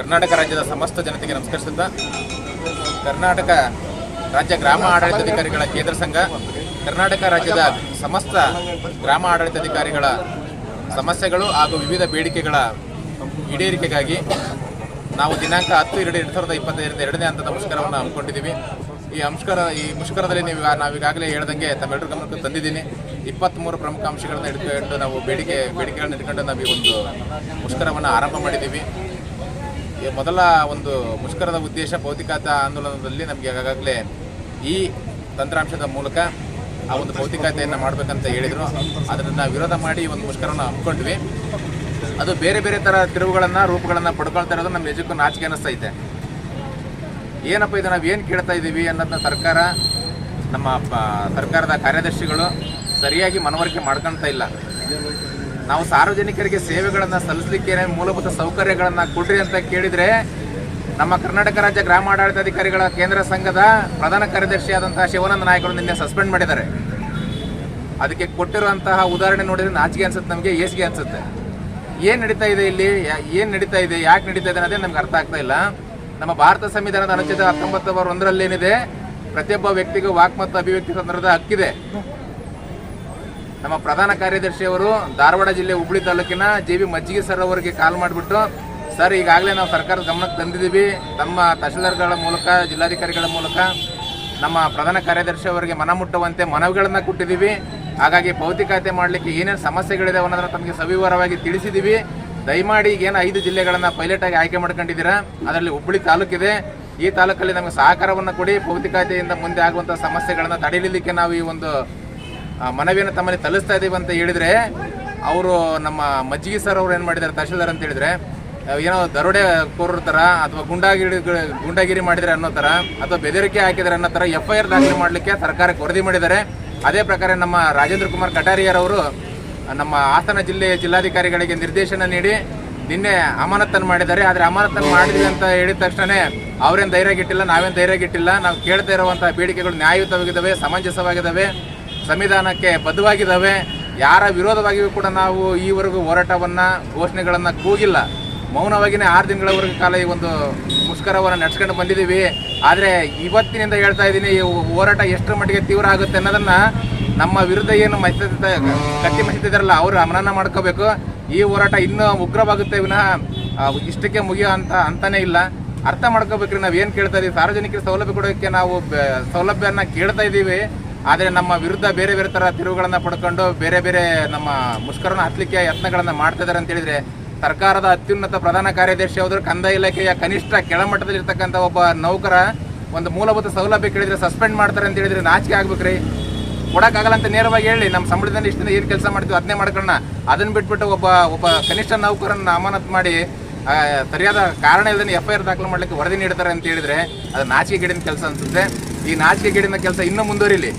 ಕರ್ನಾಟಕ ರಾಜ್ಯದ ಸಮಸ್ತ ಜನತೆಗೆ ನಮಸ್ಕರಿಸುತ್ತಾ, ಕರ್ನಾಟಕ ರಾಜ್ಯ ಗ್ರಾಮ ಆಡಳಿತಾಧಿಕಾರಿಗಳ ಕೇಂದ್ರ ಸಂಘ, ಕರ್ನಾಟಕ ರಾಜ್ಯದ ಸಮಸ್ತ ಗ್ರಾಮ ಆಡಳಿತಾಧಿಕಾರಿಗಳ ಸಮಸ್ಯೆಗಳು ಹಾಗೂ ವಿವಿಧ ಬೇಡಿಕೆಗಳ ಈಡೇರಿಕೆಗಾಗಿ ನಾವು ದಿನಾಂಕ ಹತ್ತು ಎರಡು ಎರಡು ಸಾವಿರದ ಇಪ್ಪತ್ತೈದರಿಂದ ಎರಡನೇ ಹಂತದ ಮುಷ್ಕರವನ್ನು ಹಮ್ಮಿಕೊಂಡಿದ್ದೀವಿ. ಈ ಅಂಶ್ಕರ ಈ ಮುಷ್ಕರದಲ್ಲಿ ನೀವು ನಾವೀಗಾಗಲೇ ಹೇಳ್ದಂಗೆ ತಮ್ಮೆಲ್ಲರ ಗಮನಕ್ಕೆ ತಂದಿದ್ದೀನಿ. ಇಪ್ಪತ್ತ್ಮೂರು ಪ್ರಮುಖ ಅಂಶಗಳನ್ನು ಹಿಡ್ಕೊಂಡು ನಾವು ಬೇಡಿಕೆ, ಬೇಡಿಕೆಗಳನ್ನ ಇಟ್ಕೊಂಡು ನಾವು ಈ ಒಂದು ಮುಷ್ಕರವನ್ನು ಆರಂಭ ಮಾಡಿದ್ದೀವಿ. ಮೊದಲ ಒಂದು ಮುಷ್ಕರದ ಉದ್ದೇಶ ಭೌತಿಕಾತ ಆಂದೋಲನದಲ್ಲಿ ನಮಗೆ ಈಗಾಗಲೇ ಈ ತಂತ್ರಾಂಶದ ಮೂಲಕ ಆ ಒಂದು ಭೌತಿಕತೆಯನ್ನು ಮಾಡಬೇಕಂತ ಹೇಳಿದರು. ಅದನ್ನು ವಿರೋಧ ಮಾಡಿ ಒಂದು ಮುಷ್ಕರವನ್ನು ಹಮ್ಮಿಕೊಂಡ್ವಿ. ಅದು ಬೇರೆ ಬೇರೆ ಥರ ತಿರುವುಗಳನ್ನು, ರೂಪಗಳನ್ನು ಪಡ್ಕೊಳ್ತಾ ಇರೋದು ನಮ್ಮ ನಿಜಕ್ಕೂ ನಾಚಿಕೆ ಅನ್ನಿಸ್ತಾ ಇದೆ. ಏನಪ್ಪ ಇದು ನಾವು ಏನು ಕೇಳ್ತಾ ಇದ್ದೀವಿ ಅನ್ನೋದನ್ನ ಸರ್ಕಾರ, ನಮ್ಮ ಸರ್ಕಾರದ ಕಾರ್ಯದರ್ಶಿಗಳು ಸರಿಯಾಗಿ ಮನವರಿಕೆ ಮಾಡ್ಕೊಳ್ತಾ ಇಲ್ಲ. ನಾವು ಸಾರ್ವಜನಿಕರಿಗೆ ಸೇವೆಗಳನ್ನು ಸಲ್ಲಿಸಲಿಕ್ಕೆ ಮೂಲಭೂತ ಸೌಕರ್ಯಗಳನ್ನು ಕೊಡ್ರಿ ಅಂತ ಕೇಳಿದರೆ ನಮ್ಮ ಕರ್ನಾಟಕ ರಾಜ್ಯ ಗ್ರಾಮಾಡಳಿತಾಧಿಕಾರಿಗಳ ಕೇಂದ್ರ ಸಂಘದ ಪ್ರಧಾನ ಕಾರ್ಯದರ್ಶಿಯಾದಂತಹ ಶಿವಾನಂದ ನಾಯಕರು ನಿನ್ನೆ ಸಸ್ಪೆಂಡ್ ಮಾಡಿದ್ದಾರೆ. ಅದಕ್ಕೆ ಕೊಟ್ಟಿರುವಂತಹ ಉದಾಹರಣೆ ನೋಡಿದ್ರೆ ನಾಚಿಕೆ ಅನ್ಸುತ್ತೆ, ನಮಗೆ ಏಸಿಗೆ ಅನ್ಸುತ್ತೆ. ಏನು ನಡೀತಾ ಇದೆ ಇಲ್ಲಿ? ಏನು ನಡೀತಾ ಇದೆ? ಯಾಕೆ ನಡೀತಾ ಇದೆ ಅನ್ನೋದೇ ನಮ್ಗೆ ಅರ್ಥ ಆಗ್ತಾ ಇಲ್ಲ. ನಮ್ಮ ಭಾರತ ಸಂವಿಧಾನದ ಅನುಚ್ಛೇದ ಹತ್ತೊಂಬತ್ತು ಒಂದರಲ್ಲಿ ಏನಿದೆ ಪ್ರತಿಯೊಬ್ಬ ವ್ಯಕ್ತಿಗೂ ವಾಕ್ ಮತ್ತು ಅಭಿವ್ಯಕ್ತಿ ಸ್ವಾತಂತ್ರ್ಯದ ಹಕ್ಕಿದೆ. ನಮ್ಮ ಪ್ರಧಾನ ಕಾರ್ಯದರ್ಶಿಯವರು ಧಾರವಾಡ ಜಿಲ್ಲೆ ಹುಬ್ಳಿ ತಾಲೂಕಿನ ಜೆ ಬಿ ಮಜ್ಜಿಗೆ ಸರ್ ಅವರಿಗೆ ಕಾಲ್ ಮಾಡಿಬಿಟ್ಟು, ಸರ್, ಈಗಾಗಲೇ ನಾವು ಸರ್ಕಾರದ ಗಮನಕ್ಕೆ ತಂದಿದ್ದೀವಿ. ತಮ್ಮ ತಹಶೀಲ್ದಾರ್ಗಳ ಮೂಲಕ, ಜಿಲ್ಲಾಧಿಕಾರಿಗಳ ಮೂಲಕ ನಮ್ಮ ಪ್ರಧಾನ ಕಾರ್ಯದರ್ಶಿ ಅವರಿಗೆ ಮನ ಮುಟ್ಟುವಂತೆ ಮನವಿಗಳನ್ನು ಕೊಟ್ಟಿದ್ದೀವಿ. ಹಾಗಾಗಿ ಭೌತಿಕತೆ ಮಾಡಲಿಕ್ಕೆ ಏನೇನು ಸಮಸ್ಯೆಗಳಿದೆ ಅನ್ನೋದನ್ನು ತಮಗೆ ಸವಿವರವಾಗಿ ತಿಳಿಸಿದ್ದೀವಿ. ದಯಮಾಡಿ ಏನು ಐದು ಜಿಲ್ಲೆಗಳನ್ನು ಪೈಲಟಾಗಿ ಆಯ್ಕೆ ಮಾಡ್ಕೊಂಡಿದ್ದೀರಾ? ಅದರಲ್ಲಿ ಹುಬ್ಬಳ್ಳಿ ತಾಲೂಕಿದೆ. ಈ ತಾಲೂಕಲ್ಲಿ ನಮಗೆ ಸಹಕಾರವನ್ನು ಕೊಡಿ. ಭೌತಿಕತೆಯಿಂದ ಮುಂದೆ ಆಗುವಂಥ ಸಮಸ್ಯೆಗಳನ್ನು ತಡೆಯಲಿಕ್ಕೆ ನಾವು ಈ ಒಂದು ಮನವಿಯನ್ನು ತಮ್ಮಲ್ಲಿ ತಲುಸ್ತಾ ಇದ್ದೀವಿ ಅಂತ ಹೇಳಿದ್ರೆ, ಅವರು ನಮ್ಮ ಮಜ್ಜಿಗೆ ಸರ್ ಅವ್ರು ಏನು ಮಾಡಿದ್ದಾರೆ, ತಹಶೀಲ್ದಾರ್ ಅಂತ ಹೇಳಿದ್ರೆ ಏನೋ ದರೋಡೆ ಕೋರರ ಥರ ಅಥವಾ ಗುಂಡಾಗಿರಿ ಗುಂಡಾಗಿರಿ ಮಾಡಿದರೆ ಅನ್ನೋ ಥರ ಅಥವಾ ಬೆದರಿಕೆ ಹಾಕಿದರೆ ಅನ್ನೋ ಥರ ಎಫ್ ಐ ಆರ್ ದಾಖಲೆ ಮಾಡಲಿಕ್ಕೆ ಸರ್ಕಾರಕ್ಕೆ ವರದಿ ಮಾಡಿದ್ದಾರೆ. ಅದೇ ಪ್ರಕಾರ ನಮ್ಮ ರಾಜೇಂದ್ರ ಕುಮಾರ್ ಕಟಾರಿಯರವರು ನಮ್ಮ ಹಾಸನ ಜಿಲ್ಲೆಯ ಜಿಲ್ಲಾಧಿಕಾರಿಗಳಿಗೆ ನಿರ್ದೇಶನ ನೀಡಿ ನಿನ್ನೆ ಅಮಾನತನ್ನು ಮಾಡಿದ್ದಾರೆ. ಆದರೆ ಅಮಾನತನ್ನು ಮಾಡಿದ್ವಿ ಅಂತ ಹೇಳಿದ ತಕ್ಷಣ ಅವ್ರೇನು ಧೈರ್ಯಗಿಟ್ಟಿಲ್ಲ, ನಾವೇನು ಧೈರ್ಯಗಿಟ್ಟಿಲ್ಲ. ನಾವು ಕೇಳ್ತಾ ಇರುವಂಥ ಬೇಡಿಕೆಗಳು ನ್ಯಾಯಯುತವಾಗಿದ್ದಾವೆ, ಸಮಂಜಸವಾಗಿದ್ದಾವೆ. ಸಂವಿಧಾನಕ್ಕೆ ಬದ್ಧವಾಗಿದ್ದಾವೆ, ಯಾರ ವಿರೋಧವಾಗಿಯೂ ಕೂಡ ನಾವು ಈವರೆಗೂ ಹೋರಾಟವನ್ನು, ಘೋಷಣೆಗಳನ್ನು ಕೂಗಿಲ್ಲ. ಮೌನವಾಗಿಯೇ ಆರು ದಿನಗಳವರೆಗೆ ಕಾಲ ಈ ಒಂದು ಮುಷ್ಕರವನ್ನು ನಡೆಸ್ಕೊಂಡು ಬಂದಿದ್ದೀವಿ. ಆದರೆ ಇವತ್ತಿನಿಂದ ಹೇಳ್ತಾ ಇದ್ದೀನಿ, ಈ ಹೋರಾಟ ಎಷ್ಟರ ಮಟ್ಟಿಗೆ ತೀವ್ರ ಆಗುತ್ತೆ ಅನ್ನೋದನ್ನು ನಮ್ಮ ವಿರುದ್ಧ ಏನು ಮಹಿತ ಕಟ್ಟಿ ಮಹಿತಿದಾರಲ್ಲ ಅವರು ಅಮನನ್ನ ಮಾಡ್ಕೋಬೇಕು. ಈ ಹೋರಾಟ ಇನ್ನೂ ಉಗ್ರವಾಗುತ್ತೆ, ವಿನಃ ಇಷ್ಟಕ್ಕೆ ಮುಗಿಯೋ ಅಂತ, ಅಂತಾನೆ ಇಲ್ಲ. ಅರ್ಥ ಮಾಡ್ಕೋಬೇಕ್ರಿ ನಾವು ಏನು ಕೇಳ್ತಾ ಇದ್ದೀವಿ ಸಾರ್ವಜನಿಕರ ಸೌಲಭ್ಯ ಕೊಡೋಕ್ಕೆ ನಾವು ಸೌಲಭ್ಯನ ಕೇಳ್ತಾ ಇದ್ದೀವಿ ಆದರೆ ನಮ್ಮ ವಿರುದ್ಧ ಬೇರೆ ಬೇರೆ ಥರ ತಿರುವುಗಳನ್ನು ಪಡ್ಕೊಂಡು ಬೇರೆ ಬೇರೆ ನಮ್ಮ ಮುಷ್ಕರನ ಹತ್ತಲಿಕ್ಕೆ ಯತ್ನಗಳನ್ನು ಮಾಡ್ತಾ ಇದ್ದಾರೆ ಅಂತ ಹೇಳಿದರೆ ಸರ್ಕಾರದ ಅತ್ಯುನ್ನತ ಪ್ರಧಾನ ಕಾರ್ಯದರ್ಶಿ ಹೋದ್ರೆ ಕಂದಾಯ ಇಲಾಖೆಯ ಕನಿಷ್ಠ ಕೆಳಮಟ್ಟದಲ್ಲಿರ್ತಕ್ಕಂಥ ಒಬ್ಬ ನೌಕರ ಒಂದು ಮೂಲಭೂತ ಸೌಲಭ್ಯ ಕೇಳಿದರೆ ಸಸ್ಪೆಂಡ್ ಮಾಡ್ತಾರೆ ಅಂತ ಹೇಳಿದ್ರೆ ನಾಚಿಕೆ ಆಗ್ಬೇಕ್ರಿ. ಕೊಡೋಕ್ಕಾಗಲ್ಲ ಅಂತ ನೇರವಾಗಿ ಹೇಳಿ, ನಮ್ಮ ಸಂಬಳದಲ್ಲಿ ಇಷ್ಟು ಏನು ಕೆಲಸ ಮಾಡ್ತೀವಿ ಅದನ್ನೇ ಮಾಡ್ಕೊಳ್ಳೋಣ. ಅದನ್ನ ಬಿಟ್ಬಿಟ್ಟು ಒಬ್ಬ ಒಬ್ಬ ಕನಿಷ್ಠ ನೌಕರನ್ನು ಅಮಾನತ್ ಮಾಡಿ ಸರಿಯಾದ ಕಾರಣ ಇಲ್ಲದೇ ಎಫ್ ಐ ಆರ್ ದಾಖಲು ಮಾಡ್ಲಿಕ್ಕೆ ವರದಿ ನೀಡ್ತಾರೆ ಅಂತ ಹೇಳಿದರೆ ಅದು ನಾಚಿಕೆ ಗಿಡಿನ ಕೆಲಸ ಅನ್ಸುತ್ತೆ. ಈ ನಾಚಿಕೆ ಗಿಡದ ಕೆಲಸ ಇನ್ನೂ ಮುಂದುವರಿಲಿ.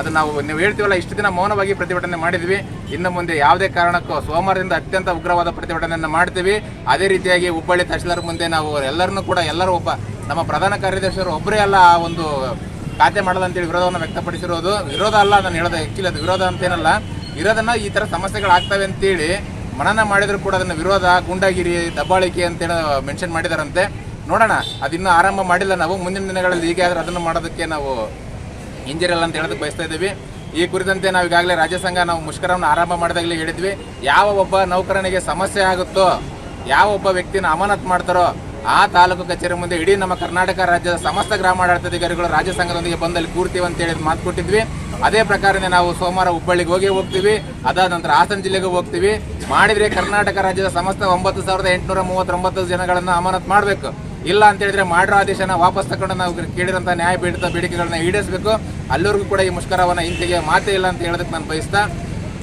ಅದು ನಾವು, ನೀವು ಹೇಳ್ತೀವಲ್ಲ, ಇಷ್ಟು ದಿನ ಮೌನವಾಗಿ ಪ್ರತಿಭಟನೆ ಮಾಡಿದ್ವಿ. ಇನ್ನು ಮುಂದೆ ಯಾವುದೇ ಕಾರಣಕ್ಕೂ ಸೋಮವಾರದಿಂದ ಅತ್ಯಂತ ಉಗ್ರವಾದ ಪ್ರತಿಭಟನೆಯನ್ನು ಮಾಡ್ತೀವಿ. ಅದೇ ರೀತಿಯಾಗಿ ಹುಬ್ಬಳ್ಳಿ ತಹಶೀಲ್ದಾರ್ ಮುಂದೆ ನಾವು ಎಲ್ಲರನ್ನೂ ಕೂಡ, ಎಲ್ಲರೂ ಒಬ್ಬ, ನಮ್ಮ ಪ್ರಧಾನ ಕಾರ್ಯದರ್ಶಿಯವರು ಒಬ್ಬರೇ ಅಲ್ಲ ಆ ಒಂದು ಖಾತೆ ಮಾಡಲ್ಲ ಅಂತೇಳಿ ವಿರೋಧವನ್ನು ವ್ಯಕ್ತಪಡಿಸಿರೋದು. ವಿರೋಧ ಅಲ್ಲ, ನಾನು ಹೇಳೋದು ಆ್ಯಕ್ಚುಲಿ ಅದು ವಿರೋಧ ಅಂತೇನಲ್ಲ. ಇರೋದನ್ನ ಈ ಥರ ಸಮಸ್ಯೆಗಳಾಗ್ತವೆ ಅಂತೇಳಿ ಮನನ ಮಾಡಿದ್ರು ಕೂಡ ಅದನ್ನು ವಿರೋಧ, ಗುಂಡಾಗಿರಿ, ದಬ್ಬಾಳಿಕೆ ಅಂತೇಳಿ ಮೆನ್ಷನ್ ಮಾಡಿದಾರಂತೆ. ನೋಡೋಣ, ಅದಿನ್ನೂ ಆರಂಭ ಮಾಡಿಲ್ಲ ನಾವು. ಮುಂದಿನ ದಿನಗಳಲ್ಲಿ ಹೀಗೆ ಆದರೆ ಅದನ್ನು ಮಾಡೋದಕ್ಕೆ ನಾವು ಹಿಂಜರಿಯಲ್ಲ ಅಂತ ಹೇಳೋದಕ್ಕೆ ಬಯಸ್ತಾ ಇದ್ದೀವಿ. ಈ ಕುರಿತಂತೆ ನಾವು ಈಗಾಗಲೇ ರಾಜ್ಯ ಸಂಘ ನಾವು ಮುಷ್ಕರವನ್ನು ಆರಂಭ ಮಾಡಿದಾಗಲೇ ಹೇಳಿದ್ವಿ. ಯಾವ ಒಬ್ಬ ನೌಕರನಿಗೆ ಸಮಸ್ಯೆ ಆಗುತ್ತೋ, ಯಾವ ಒಬ್ಬ ವ್ಯಕ್ತಿನ ಅಮಾನತ್ ಮಾಡ್ತಾರೋ, ಆ ತಾಲೂಕು ಕಚೇರಿ ಮುಂದೆ ಇಡೀ ನಮ್ಮ ಕರ್ನಾಟಕ ರಾಜ್ಯದ ಸಮಸ್ತ ಗ್ರಾಮಾಡಳಿತಾಧಿಕಾರಿಗಳು ರಾಜ್ಯ ಸಂಘದೊಂದಿಗೆ ಬಂದಲ್ಲಿ ಕೂರ್ತೀವಿ ಅಂತ ಹೇಳಿ ಮಾತು ಕೊಟ್ಟಿದ್ವಿ. ಅದೇ ಪ್ರಕಾರನೇ ನಾವು ಸೋಮವಾರ ಹುಬ್ಬಳ್ಳಿಗೆ ಹೋಗಿ ಹೋಗ್ತೀವಿ. ಅದಾದ ನಂತರ ಹಾಸನ ಜಿಲ್ಲೆಗೆ ಹೋಗ್ತೀವಿ. ಮಾಡಿದರೆ ಕರ್ನಾಟಕ ರಾಜ್ಯದ ಸಮಸ್ತ ಒಂಬತ್ತು ಸಾವಿರದ ಎಂಟುನೂರ ಮೂವತ್ತೊಂಬತ್ತು ಜನಗಳನ್ನು ಅಮಾನತ್ ಮಾಡಬೇಕು. ಇಲ್ಲ ಅಂತ ಹೇಳಿದ್ರೆ ಮಾಡಿರೋ ಆದೇಶನ ವಾಪಸ್ ತಗೊಂಡು ನಾವು ಕೇಳಿದಂತ ನ್ಯಾಯ ಬೇಡಿತ ಬೇಡಿಕೆಗಳನ್ನ ಈಡೇರಿಸಬೇಕು. ಅಲ್ಲಿವರೆಗೂ ಕೂಡ ಈ ಮುಷ್ಕರವನ್ನು ಹಿಂತೆಗೆ ಮಾತೇ ಇಲ್ಲ ಅಂತ ಹೇಳೋದಕ್ಕೆ ನಾನು ಬಯಸ್ತಾ,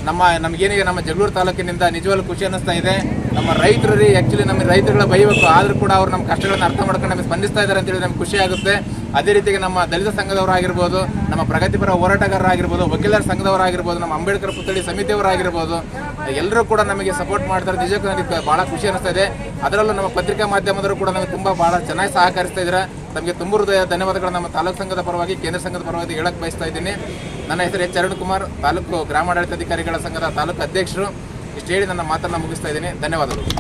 ನಮ್ಮ ನಮಗೇನಿಗೆ ನಮ್ಮ ಜಗಳೂರು ತಾಲೂಕಿನಿಂದ ನಿಜವಾಗ್ಲೂ ಖುಷಿ ಅನ್ನಿಸ್ತಾ ಇದೆ. ನಮ್ಮ ರೈತರು ರೀ ಆ್ಯಕ್ಚುಲಿ ನಮ್ಮ ರೈತರುಗಳ ಬೈಬೇಕು ಆದರೂ ಕೂಡ ಅವ್ರು ನಮ್ಮ ಕಷ್ಟಗಳನ್ನ ಅರ್ಥ ಮಾಡ್ಕೊಂಡು ನಮಗೆ ಸ್ಪಂದಿಸ್ತಾ ಇದ್ದಾರೆ ಅಂತೇಳಿ ನಮ್ಗೆ ಖುಷಿ ಆಗುತ್ತೆ. ಅದೇ ರೀತಿಗೆ ನಮ್ಮ ದಲಿತ ಸಂಘದವರಾಗಿರ್ಬೋದು ನಮ್ಮ ಪ್ರಗತಿಪರ ಹೋರಾಟಗಾರರಾಗಿರ್ಬೋದು, ವಕೀಲರ ಸಂಘದವರಾಗಿರ್ಬೋದು, ನಮ್ಮ ಅಂಬೇಡ್ಕರ್ ಪುತ್ಥಳಿ ಸಮಿತಿಯವರಾಗಿರ್ಬೋದು ಎಲ್ಲರೂ ಕೂಡ ನಮಗೆ ಸಪೋರ್ಟ್ ಮಾಡ್ತಾರೆ. ನಿಜಕ್ಕೂ ನನಗೆ ಭಾಳ ಖುಷಿ ಅನಿಸ್ತಾ ಇದೆ. ಅದರಲ್ಲೂ ನಮ್ಮ ಪತ್ರಿಕಾ ಮಾಧ್ಯಮದವರು ಕೂಡ ನಮಗೆ ತುಂಬ ಭಾಳ ಚೆನ್ನಾಗಿ ಸಹಕರಿಸ್ತಾ ಇದ್ದಾರೆ. ನಮಗೆ ತುಂಬ ಹೃದಯ ಧನ್ಯವಾದಗಳು. ನಮ್ಮ ತಾಲೂಕು ಸಂಘದ ಪರವಾಗಿ, ಕೇಂದ್ರ ಸಂಘದ ಪರವಾಗಿ ಹೇಳಕ್ಕೆ ಬಯಸ್ತಾ ಇದ್ದೀನಿ. ನನ್ನ ಹೆಸರು ಎಚ್. ಅರುಣ್ ಕುಮಾರ್ ತಾಲೂಕು ಗ್ರಾಮಾಡಳಿತಾಧಿಕಾರಿಗಳ ಸಂಘದ ತಾಲೂಕು ಅಧ್ಯಕ್ಷರು. ಇಷ್ಟು ಹೇಳಿ ನನ್ನ ಮಾತನ್ನು ಮುಗಿಸ್ತಾ ಇದ್ದೀನಿ. ಧನ್ಯವಾದಗಳು.